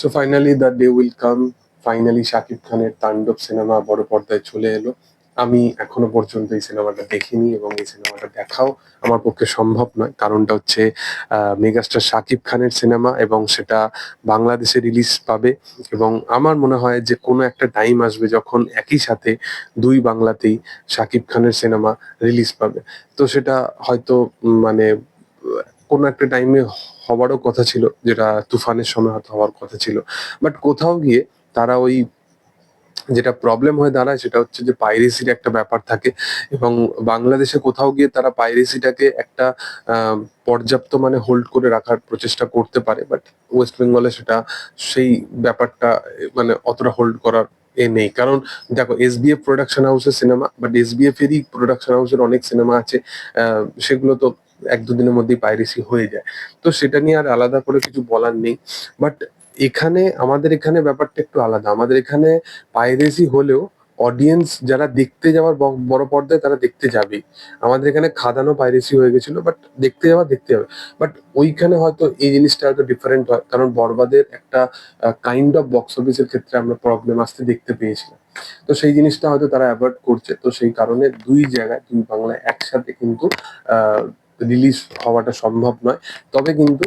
So finally the day will come finally Shakib খানের Taandob cinema বড় পর্দায় চলে এলো। আমি এখনও পর্যন্ত এই সিনেমাটা দেখিনি এবং এই সিনেমাটা দেখাও আমার পক্ষে সম্ভব নয়। কারণটা হচ্ছে মেগাস্টার শাকিব খানের সিনেমা এবং সেটা বাংলাদেশে রিলিজ পাবে এবং আমার মনে হয় যে কোনো একটা টাইম আসবে যখন একই সাথে দুই বাংলাতেই শাকিব খানের সিনেমা রিলিজ পাবে। তো সেটা হয়তো মানে কোনো একটা টাইমে হওয়ারও কথা ছিল, যেটা তুফানের সময় হয়তো হওয়ার কথা ছিল। বাট কোথাও গিয়ে তারা ওই যেটা প্রবলেম হয়ে দাঁড়ায় সেটা হচ্ছে যে পাইরেসির একটা ব্যাপার থাকে এবং বাংলাদেশে কোথাও গিয়ে তারা পাইরেসিটাকে একটা পর্যাপ্ত মানে হোল্ড করে রাখার প্রচেষ্টা করতে পারে। বাট ওয়েস্ট বেঙ্গলে সেটা, সেই ব্যাপারটা মানে অতটা হোল্ড করার এ নেই। কারণ দেখো এসবিএফ প্রোডাকশন হাউসের সিনেমা বাট এসবিএফ এরই প্রোডাকশন হাউসের অনেক সিনেমা আছে। সেগুলো তো এক দুদিনের মধ্যেই পাইরেসি হয়ে যায়। তো সেটা নিয়ে আর আলাদা করে কিছু বলার নেই। বাট এখানে, আমাদের এখানে ব্যাপারটা একটু আলাদা। আমাদের এখানে পাইরেসি হলেও অডিয়েন্স যারা দেখতে যাওয়ার বড় পর্দায় তারা দেখতে যাবে। আমাদের এখানে খাদানো পাইরেসি হয়ে গেছিল বাট দেখতে যাওয়া দেখতে যাবে। বাট ওইখানে হয়তো এই জিনিসটা হয়তো ডিফারেন্ট হয়, কারণ বরবাদের একটা কাইন্ড অফ বক্স অফিসের ক্ষেত্রে আমরা প্রবলেম আসতে দেখতে পেয়েছিলাম। তো সেই জিনিসটা হয়তো তারা অ্যাভয়েড করছে। তো সেই কারণে দুই জায়গায় দুই বাংলায় একসাথে কিন্তু রিলিজ হওয়াটা সম্ভব নয়। তবে কিন্তু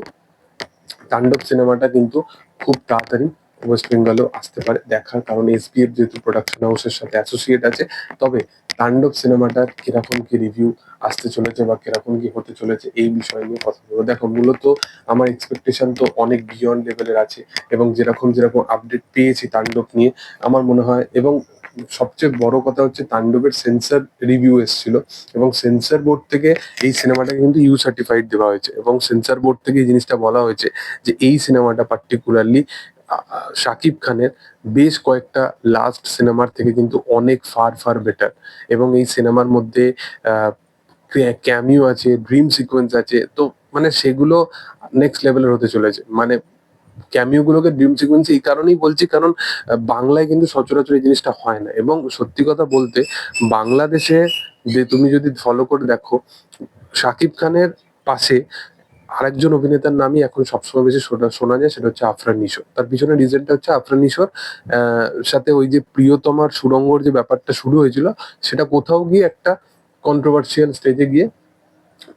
তাণ্ডব সিনেমাটা কিন্তু খুব তাড়াতাড়ি ওয়েস্ট বেঙ্গলেও আসতে পারে। দেখার কারণ এসবিএফ যেহেতু প্রোডাকশন হাউসের সাথে অ্যাসোসিয়েট আছে, তবে তাণ্ডব সিনেমাটার কীরকম কি রিভিউ আসতে চলেছে বা কীরকম কি হতে চলেছে এই বিষয় নিয়ে কথা বলব। দেখো, মূলত আমার এক্সপেকটেশন তো অনেক বিয়ন্ড লেভেলের আছে এবং যেরকম যেরকম আপডেট পেয়েছি তাণ্ডব নিয়ে, আমার মনে হয় এবং সবচেয়ে বড় কথা হচ্ছে তাণ্ডবের সেন্সার রিভিউ এসেছিল এবং সেন্সার বোর্ড থেকে এই সিনেমাটাকে কিন্তু ইউ সার্টিফাইড দেওয়া হয়েছে এবং সেন্সার বোর্ড থেকে এই জিনিসটা বলা হয়েছে যে এই সিনেমাটা পার্টিকুলারলি শাকিব খানের বেশ কয়েকটা লাস্ট সিনেমার থেকে কিন্তু অনেক ফার ফার বেটার এবং এই সিনেমার মধ্যে ক্যামিও আছে ড্রিম সিকোয়েন্স আছে, তো মানে সেগুলো নেক্সট লেভেলের হতে চলেছে। মানে ক্যামিও গুলোকে ড্রিম সিকোয়েন্স এই কারণেই বলছি, কারণ বাংলায় কিন্তু সচরাচর এই জিনিসটা হয় না। এবং সত্যি কথা বলতে, বাংলাদেশে যে তুমি যদি ফলো করে দেখো, শাকিব খানের পাশে আরেকজন অভিনেতার নামই এখন সবসময় বেশি শোনা যায়, সেটা হচ্ছে আফরান নিশোর তার পিছনে রিজনটা হচ্ছে আফরান নিশোর সাথে ওই যে প্রিয়তমার সুরঙ্গর যে ব্যাপারটা শুরু হয়েছিল, সেটা কোথাও গিয়ে একটা কন্ট্রোভার্সিয়াল স্টেজে গিয়ে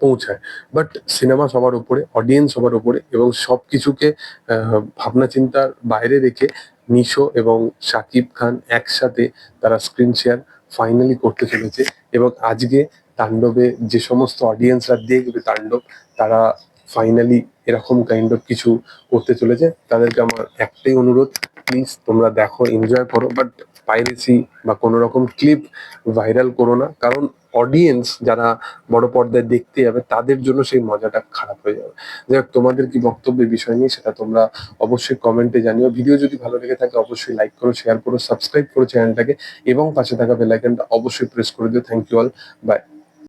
পৌঁছায়। বাট সিনেমা সবার উপরে অডিয়েন্স সবার উপরে এবং সব কিছুকে ভাবনা চিন্তার বাইরে রেখে নিশো এবং শাকিব খান একসাথে তারা স্ক্রিন শেয়ার ফাইনালি করতে চলেছে এবং আজকে তাণ্ডবে যে সমস্ত অডিয়েন্সরা দেখবে তাণ্ডব, তারা ফাইনালি এরকম কাইন্ড অফ কিছু করতে চলেছে। তাদেরকে আমার একটাই অনুরোধ প্লিজ তোমরা দেখো এনজয় করো। বাট পাইরেসি বা কোনো রকম ক্লিপ ভাইরাল করো না। কারণ অডিয়েন্স যারা বড় পর্দায় দেখতে যাবে তাদের জন্য সেই মজাটা খারাপ হয়ে যাবে। যাই হোক, তোমাদের কি বক্তব্যের বিষয় নিয়ে সেটা তোমরা অবশ্যই কমেন্টে জানিও। ভিডিও যদি ভালো লেগে থাকে অবশ্যই লাইক করো শেয়ার করো সাবস্ক্রাইব করো চ্যানেলটাকে এবং পাশে থাকা বেলাইকনটা অবশ্যই প্রেস করে দিও। Thank you all by